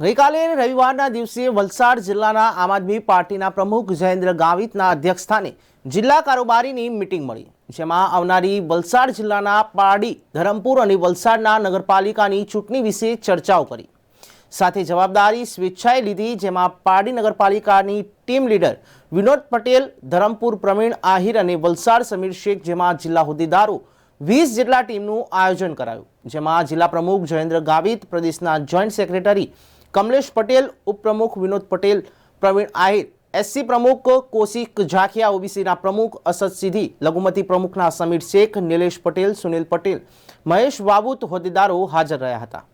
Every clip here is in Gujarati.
ગઈકાલે રવિવારના દિવસે વલસાડ જિલ્લાના આમ આદમી પાર્ટીના પ્રમુખ જયેન્દ્ર ગાવિતના અધ્યક્ષસ્થાને જિલ્લા કારોબારીની મિટિંગ મળી, જેમાં આવનારી વલસાડ જિલ્લાના પારડી, ધરમપુર અને વલસાડના નગરપાલિકાની ચૂંટણી વિશે ચર્ચાઓ કરી. સાથે જવાબદારી સ્વેચ્છાએ લીધી, જેમાં પારડી નગરપાલિકાની ટીમ લીડર વિનોદ પટેલ, ધરમપુર પ્રવીણ આહિર અને વલસાડ સમીર શેખ, જેમાં જિલ્લા હોદ્દેદારો વીસ જેટલા ટીમનું આયોજન કરાયું, જેમાં જિલ્લા પ્રમુખ જયેન્દ્ર ગાવિત, પ્રદેશના જોઈન્ટ સેક્રેટરી કમલેશ પટેલ, ઉપપ્રમુખ વિનોદ પટેલ, પ્રવીણ આહિર, એસસી પ્રમુખ કૌશિક ઝાખિયા, ઓબીસીના પ્રમુખ અસદ સિદ્ધિ, લઘુમતી પ્રમુખના સમીર શેખ, નિલેશ પટેલ, સુનિલ પટેલ, મહેશ વાબુત હોદ્દેદારો હાજર રહ્યા હતા.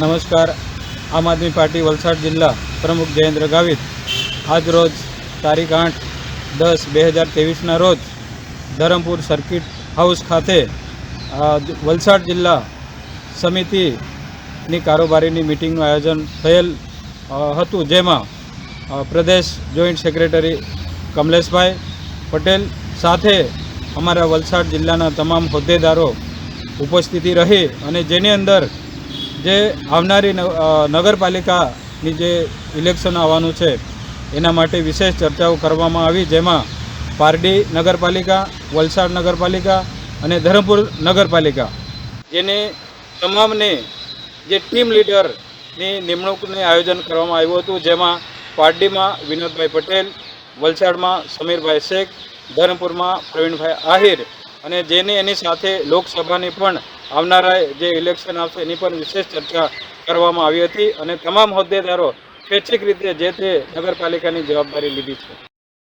નમસ્કાર. આમ આદમી પાર્ટી વલસાડ જિલ્લા પ્રમુખ જયેન્દ્ર ગાવિત આજ રોજ તારીખ આઠ દસ બે હજાર ત્રેવીસના રોજ ધરમપુર સર્કિટ હાઉસ ખાતે વલસાડ જિલ્લા સમિતિની કારોબારીની મિટિંગનું આયોજન થયેલ હતું, જેમાં પ્રદેશ જોઈન્ટ સેક્રેટરી કમલેશભાઈ પટેલ સાથે અમારા વલસાડ જિલ્લાના તમામ હોદ્દેદારો ઉપસ્થિતિ રહી અને જેની અંદર જે આવનારી નગરપાલિકાની જે ઇલેક્શન આવવાનું છે, એના માટે વિશેષ ચર્ચાઓ કરવામાં આવી, જેમાં પારડી નગરપાલિકા, વલસાડ નગરપાલિકા અને ધરમપુર નગરપાલિકા, જેની તમામને જે ટીમ લીડરની નિમણૂકનું આયોજન કરવામાં આવ્યું હતું, જેમાં પારડીમાં વિનોદભાઈ પટેલ, વલસાડમાં સમીરભાઈ શેખ, ધરમપુરમાં પ્રવીણભાઈ આહિર અને જેની એની સાથે લોકસભાની પણ આવનારા જે ઇલેક્શન આવશે એની પણ વિશેષ ચર્ચા કરવામાં આવી હતી અને તમામ હોદ્દેદારો સ્વૈચ્છિક રીતે જે તે નગરપાલિકાની જવાબદારી લીધી છે.